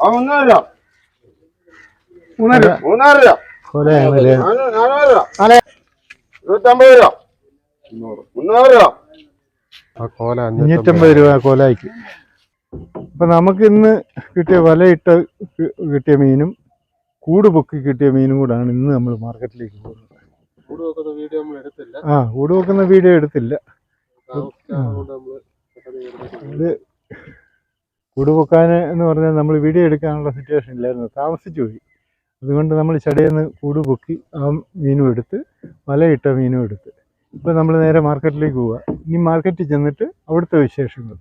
ആ മൂന്നര രൂപ. ഇരുപത്തമ്പത് രൂപ. മുന്നൂറ് അഞ്ഞൂറ്റമ്പത് രൂപ. കോലായിക്ക്. അപ്പൊ നമുക്ക് ഇന്ന് കിട്ടിയ വലയിട്ട് ഇട്ട കിട്ടിയ മീനും കൂട് പൊക്കി കിട്ടിയ മീനും കൂടാണ് ഇന്ന് നമ്മൾ മാർക്കറ്റിലേക്ക് പോകുന്നത്. ആ കൂട് വെക്കുന്ന വീഡിയോ എടുത്തില്ല. ഇത് കൂട് പൊക്കാൻ എന്ന് പറഞ്ഞാൽ നമ്മൾ വീഡിയോ എടുക്കാനുള്ള സിറ്റുവേഷൻ ഇല്ലായിരുന്നു. താമസിച്ചു പോയി. അതുകൊണ്ട് നമ്മൾ ചടയെന്ന് കൂട് പൊക്കി ആ മീനും എടുത്ത് വലയിട്ട മീനും എടുത്ത്. ഇപ്പം നമ്മൾ നേരെ മാർക്കറ്റിലേക്ക് പോവുക. ഇനി മാർക്കറ്റിൽ ചെന്നിട്ട് അവിടുത്തെ വിശേഷങ്ങൾ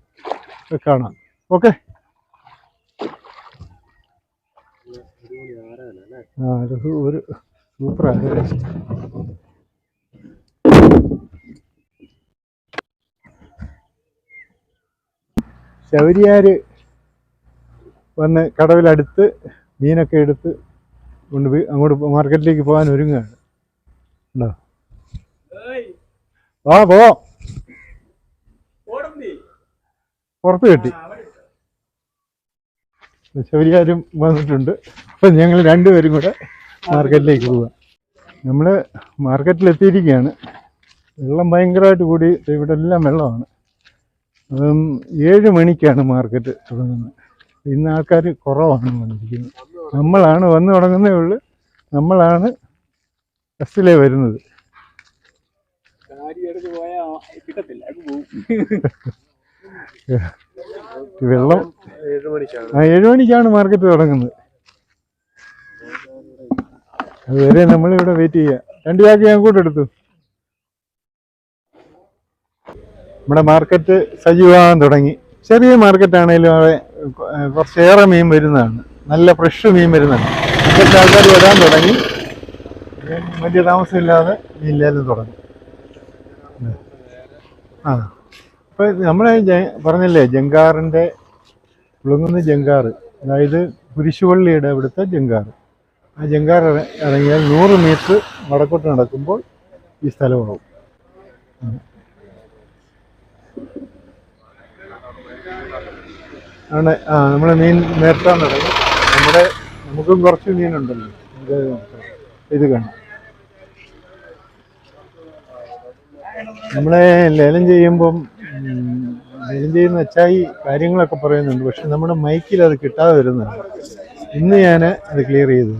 കാണാം. ഓക്കെ? ആ ഒരു സൂപ്പറാണ്. ശൗരിയാർ വന്ന് കടവിലടുത്ത് മീനൊക്കെ എടുത്ത് കൊണ്ടുപോയി അങ്ങോട്ട് മാർക്കറ്റിലേക്ക് പോകാൻ ഒരുങ്ങുകയാണ്. ഉണ്ടോ? ആ പോ. പുറത്ത് കെട്ടി. ശൗരിയാരും വന്നിട്ടുണ്ട്. അപ്പം ഞങ്ങൾ രണ്ടുപേരും കൂടെ മാർക്കറ്റിലേക്ക് പോവുക നമ്മൾ മാർക്കറ്റിലെത്തിയിരിക്കുകയാണ്. വെള്ളം ഭയങ്കരമായിട്ട് കൂടി ഇവിടെ എല്ലാം വെള്ളമാണ്. ഏഴ് മണിക്കാണ് മാർക്കറ്റ് തുടങ്ങുന്നത്. ഇന്ന് ആൾക്കാർ കുറവാണ് വന്നിരിക്കുന്നത് നമ്മളാണ് വന്നു തുടങ്ങുന്നേ ഉള്ളു. നമ്മളാണ് ഫസ്റ്റിലേ വരുന്നത്. വെള്ളം ആ ഏഴുമണിക്കാണ് മാർക്കറ്റ് തുടങ്ങുന്നത്. അതുവരെ നമ്മളിവിടെ വെയിറ്റ് ചെയ്യാം. രണ്ടു ചാക്ക് ഞാൻ കൂടെ എടുത്തു. നമ്മുടെ മാർക്കറ്റ് സജീവമാകാൻ തുടങ്ങി. ചെറിയ മാർക്കറ്റ് ആണെങ്കിലും അവിടെ കുറച്ചേറെ മീൻ വരുന്നതാണ്. നല്ല ഫ്രഷ് മീൻ വരുന്നതാണ്. ഇപ്പോഴത്തെ ആൾക്കാർ വരാൻ തുടങ്ങി. വലിയ താമസമില്ലാതെ മീൻ ലേലം തുടങ്ങി. ആ. ഇപ്പൊ നമ്മളെ പറഞ്ഞല്ലേ ജങ്കാറിന്റെ കുളുങ്ങുന്ന ജങ്കാറ് അതായത് കുരിശുപള്ളിയുടെ അവിടുത്തെ ജങ്കാറ് ആ ജങ്കാർ ഇറ- ഇറങ്ങിയാൽ നൂറ് മീറ്റർ വടക്കോട്ട് നടക്കുമ്പോൾ ഈ സ്ഥലമാവും. ആണ് ആ നമ്മൾ മീൻ നേർത്താൻ തുടങ്ങി. നമ്മുടെ നമുക്കും കുറച്ച് മീനുണ്ടല്ലോ. ഇത് ഇത് കാണാം. നമ്മളെ ലേലം ചെയ്യുമ്പം ലേലം ചെയ്യുന്ന അച്ചായി കാര്യങ്ങളൊക്കെ പറയുന്നുണ്ട്. പക്ഷെ നമ്മുടെ മൈക്കിൽ അത് കിട്ടാതെ വരുന്നുണ്ട് ഇന്ന് ഞാൻ അത് ക്ലിയർ ചെയ്തു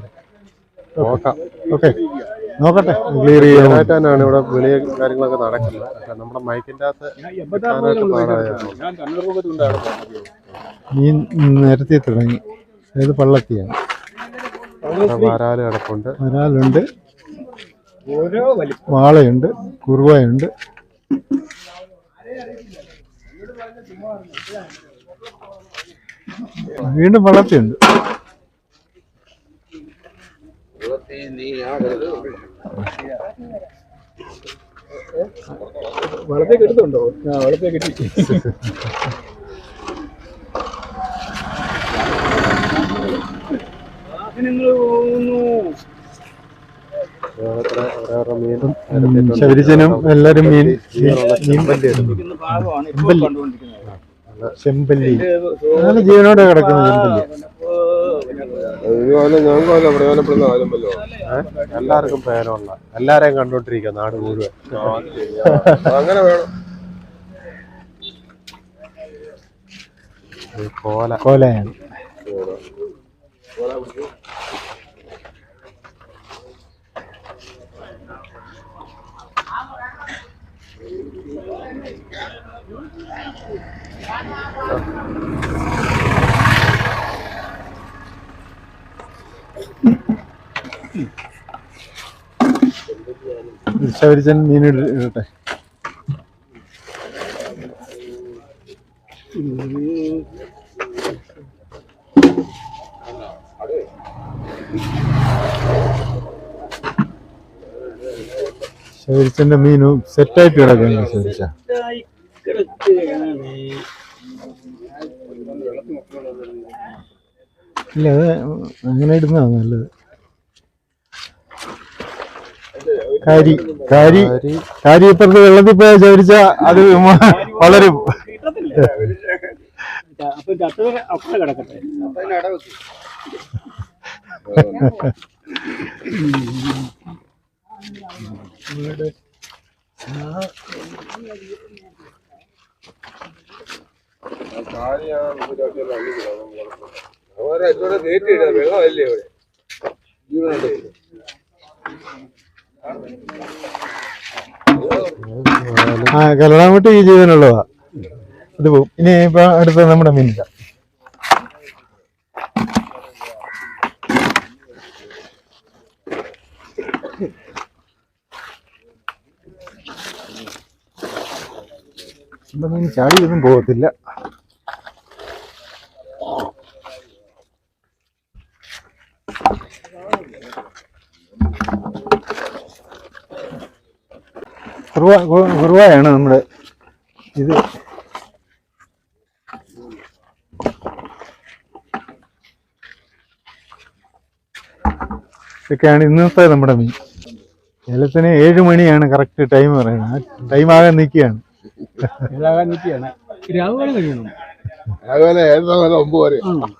ഓക്കെ. ഓക്കെ. നോക്കട്ടെ. ക്ലിയർ ചെയ്യാനായിട്ടാണ് ഇവിടെ വലിയ കാര്യങ്ങളൊക്കെ നടക്കുന്നത്. നമ്മുടെ മൈക്കിന്റെ അകത്ത് മീൻ നിരത്തി തുടങ്ങി. അതായത് പള്ളത്തിയാണ് വരാൽ കിടപ്പുണ്ട്. വരാലുണ്ട്. വാളയുണ്ട്. കുറുവയുണ്ട്. വീണ്ടും വള്ളത്തിയുണ്ട് വളത്തേക്ക് കിട്ടുന്നുണ്ടോ ആ വളത്തെ കിട്ടി ശബരിച്ചനും എല്ലാരും മീൻ ചെമ്പല്ലി ഭാഗമാണ് ഇപ്പോൾ കണ്ടുകൊണ്ടിരിക്കുന്നത്. ചെമ്പല്ലി. അങ്ങനെ പ്രയോജനപ്പെടുന്ന കാര്യം വല്ലോ എല്ലാവർക്കും പേരുള്ള എല്ലാരെയും കണ്ടോണ്ടിരിക്കുക നാട് മുഴുവൻ. അങ്ങനെ വേണം. കോല. കോലയാണ്. ശബരിച്ചൻ മീൻ ഇടട്ടെ. ശബരിച്ചന്റെ മീനും സെറ്റായിട്ട് കിടക്കുന്നു ശബരിച്ച ഇല്ല അത് അങ്ങനെ ഇടുന്നതാണ് നല്ലത്. കാരി കാരി. കാരി. ഇപ്പുറത്ത് വെള്ളത്തിൽ പോയ ചോദിച്ച അത് വളരും വെള്ളമല്ലേ ഇവിടെ? ജീവനുണ്ട്? ആ കലടാമുട്ടി ഈ ജീവനുള്ളതാ. ഇത് പോവും. ഇനി ഇപ്പൊ അടുത്ത നമ്മുടെ നമ്മുടെ മീൻ ചാടിയൊന്നും പോകത്തില്ല. കുറുവ കുറുവയാണ് നമ്മുടെ ഇത്. ഇതൊക്കെയാണ് ഇന്നത്തെ നമ്മുടെ മീൻ. ഏലത്തിന് ഏഴ് മണിയാണ് കറക്റ്റ് ടൈം പറയുന്നത്. ആ ടൈം ആകാൻ നിൽക്കുകയാണ്. ഒമ്പത് വരെ തുടങ്ങുകയാണ്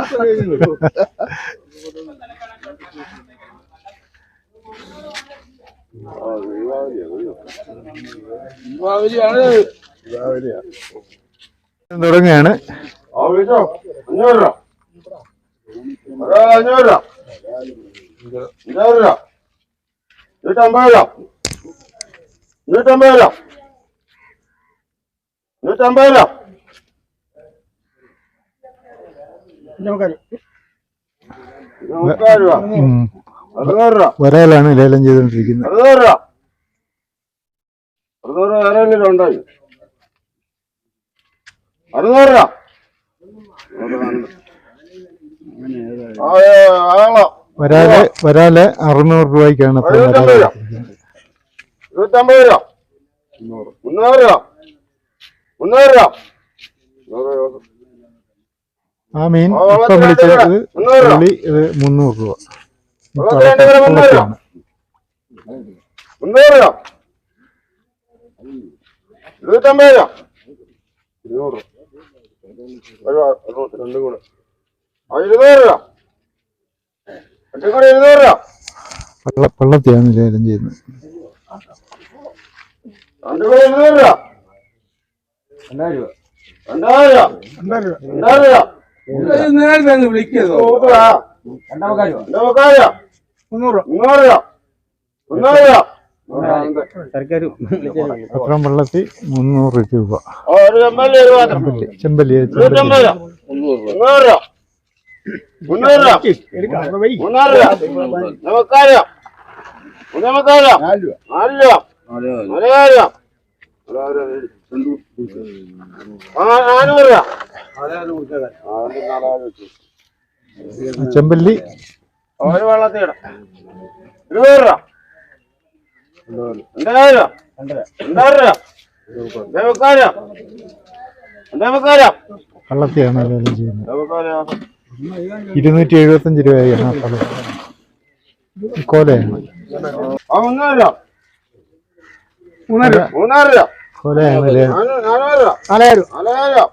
ആവശ്യം അഞ്ഞൂറ് രൂപ ഒരാൾ അഞ്ഞൂറ് രൂപ അഞ്ഞൂറ് രൂപ. നൂറ്റമ്പത് രൂപ. നൂറ്റമ്പത് രൂപ. നൂറ്റമ്പത് രൂപ. നമുക്കറിയാം നൂറ്റാറ് രൂപ. ലേലം ചെയ്തുകൊണ്ടിരിക്കുന്നത്. അറുന്നൂറ് ആരെങ്കിലും ഉണ്ടായി അറുന്നൂറ് രൂപ. ആ, ഏ, ആളോ. വരാൽ വരാൽ അറുന്നൂറ് രൂപയ്ക്കാണ് ഇരുപത്തമ്പത് രൂപ. മുന്നൂറ് രൂപ. മുന്നൂറ് രൂപ. ആ മീൻ ഇപ്പം വിളിച്ചത് മുന്നൂറ് രൂപ. മുന്നൂറ് രൂപ മുന്നൂറ് രൂപ. ഇരുന്നൂറ്. രണ്ടും കൂടെ. ആ ഇരുന്നൂറ്. രൂപ രണ്ടും കൂടെ ഇരുന്നൂറ്. രൂപ പള്ള പള്ളത്തിയാണ് ലേലം ചെയ്യുന്നത്. രണ്ടും കൂടെ ഇരുന്നൂറ്. രൂപ. രണ്ടായിരം. രൂപ. രണ്ടായിരം. രൂപ വിളിക്കതോ രൂപ രണ്ടേമുക്കാൽ പത്രം വെള്ളത്തി മുന്നൂറ് രൂപ. ചെമ്പല്ലി ഒരു നമുക്കറിയാം ചെമ്പല്ലി ഇരുപത്തമ്പത് രൂപ. നാല് രൂപ. നാനൂറ് രൂപ. ചെമ്പല്ലി. ഒരു ഇരുപത് രൂപ രണ്ടായിരം രണ്ടായിരം രൂപ വള്ളത്തിയാണ് ചെയ്യുന്നത്. ഇരുന്നൂറ്റി എഴുപത്തഞ്ച് രൂപയാണ് ആ പള്ളത്തി കോലയാണ്. ആ മുന്നൂറ് രൂപ. മൂന്നായിരം രൂപ. കോലയാണ് നാലായിരം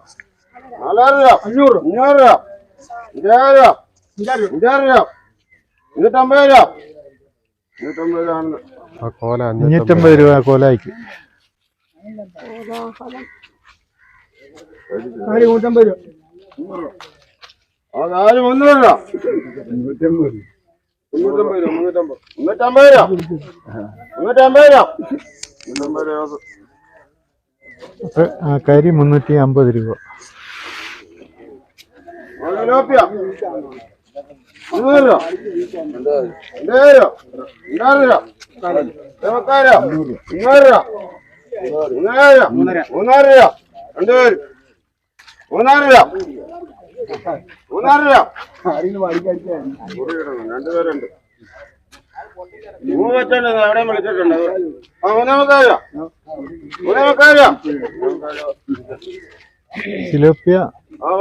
അഞ്ഞൂറ് അഞ്ഞൂറ് രൂപ. അഞ്ചായിരം രൂപ അഞ്ചായിരം രൂപ. ഇരുന്നൂറ്റമ്പത് രൂപ ഇരുന്നൂറ്റമ്പത് രൂപ ആണ് ആ കോല അഞ്ഞൂറ്റമ്പത്. രൂപ കോലായിക്ക്. നാല് നൂറ്റമ്പത് രൂപ. ആ നാല് മുന്നൂറ് രൂപ. മുന്നൂറ്റമ്പത് മുന്നൂറ്റമ്പത് രൂപ മുന്നൂറ്റമ്പത്. മുന്നൂറ്റമ്പത് രൂപ. മുന്നൂറ്റമ്പത് രൂപ. മുന്നൂറ്റമ്പത് രൂപ. ആ കരി മുന്നൂറ്റി അമ്പത് രൂപ. കിലോപ്പിയ മുന്നൂറ് മൂന്ന് വിളിച്ചിട്ടുണ്ട്. ആ സിലോപ്പിയ ആ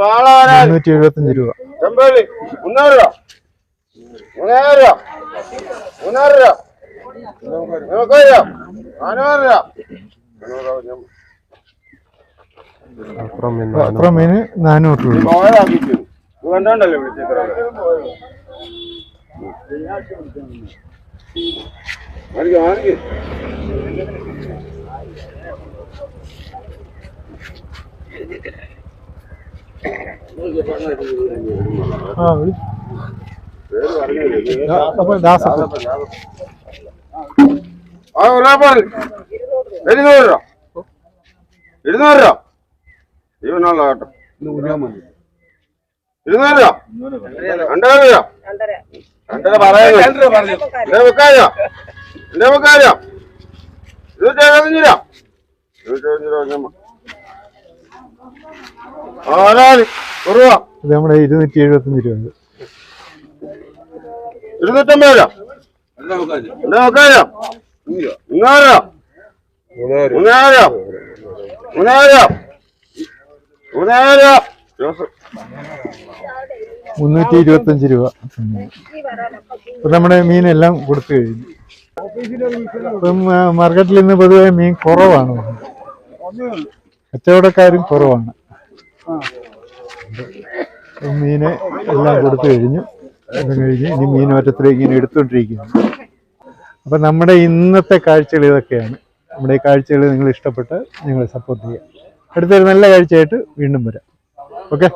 വാളാരാ മുന്നൂറ്റി എഴുപത്തഞ്ച് രൂപ. ചെമ്പേലി മുന്നൂറ് രൂപ. മൂന്നായിരം രൂപ. മൂന്നായിരം രൂപ. മൂന്നായിരം രൂപ. നാനൂറ് രൂപ. അപ്പുറം മീന് നാനൂറ്. രൂപ. കണ്ടോണ്ടല്ലേ വിളിച്ചേക്കുന്നത് മാറിക്ക് മാറിക്ക് ആ വിളി. പേര് പറഞ്ഞില്ലേ ദാ- അപ്പൊ ദാസപ്പൻ ആ ഒരാ പറഞ്ഞു ഇരുന്നൂറ് രൂപ ഇരുന്നൂറ് രൂപ ജീവനുള്ള കേട്ടോ ഇരുന്നൂറ് രൂപ രണ്ടര രൂപ രണ്ടര പറയുന്നു എന്റെ വെക്കാരോ എന്റെ വെക്കാരോ ഇരുന്നൂറ്റി എഴുപത്തഞ്ച് രൂപ ഇരുന്നൂറ്റി എഴുപത്തഞ്ച് രൂപ ഞമ്മ. ആ ഒരാൾ ഒരു രൂപ ഇത് നമ്മുടെ ഇരുന്നൂറ്റി എഴുപത്തഞ്ച് രൂപ ഇത്. ഇരുന്നൂറ്റമ്പത് രൂപ. എന്റെ വെക്കാരോ മൂന്നായിരം രൂപ. മൂന്നായിരം മൂന്നായിരം മൂന്നായിരം ജോസ് മുന്നൂറ്റി ഇരുപത്തഞ്ച് രൂപ. ഇപ്പൊ നമ്മുടെ മീനെല്ലാം കൊടുത്തു കഴിഞ്ഞു. ഇപ്പം മാർക്കറ്റിൽ ഇന്ന് പൊതുവെ മീൻ കുറവാണ്. കച്ചവടക്കാരും കുറവാണ്. മീന് എല്ലാം കൊടുത്തു കഴിഞ്ഞു. എല്ലാം കഴിഞ്ഞ് ഇനി മീനോറ്റത്തിലേക്ക് ഇങ്ങനെ എടുത്തുകൊണ്ടിരിക്കുകയാണ് അപ്പം നമ്മുടെ ഇന്നത്തെ കാഴ്ചകൾ ഇതൊക്കെയാണ്. നമ്മുടെ ഈ കാഴ്ചകൾ നിങ്ങൾ ഇഷ്ടപ്പെട്ട് നിങ്ങൾ സപ്പോർട്ട് ചെയ്യുക അടുത്തൊരു നല്ല കാഴ്ചയായിട്ട് വീണ്ടും വരാം. ഓക്കെ